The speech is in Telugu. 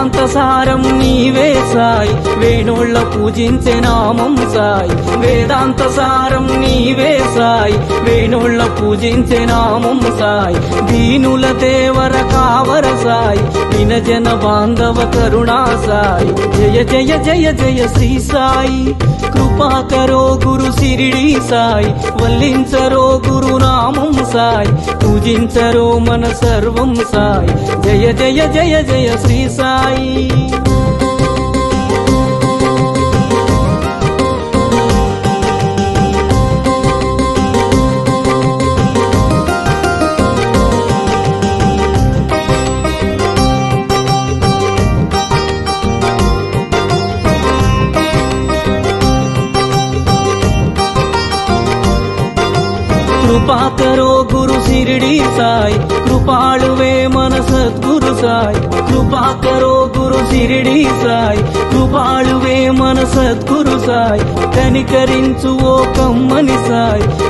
వేదాంతసారం నీవే సాయి. వేణుళ్ళ పూజించే నామం సాయి. వేదాంతసారం నీవే సాయి. వేణుళ్ళ పూజించే నామం సాయి. దీనుల దేవర కావర సాయి వినజన బాంధవ కరుణా సాయి. జయ జయ జయ జయ శ్రీ సాయి. కృపా కరో గురు సిరిడి సాయి వల్లించరో గురు నామం సాయి పూజించరో మన సర్వం సాయి. జయ జయ జయ జయ శ్రీ సాయి. కృపాకరో గురు సిరిడి సాయి. కృపాళువే మన సద్గురు సాయి. కృపాకరో గురు సిరిడి సాయి. కృపాళువే మన సద్గురు సాయి. కనికరించు ఓ కమ్మని సాయి.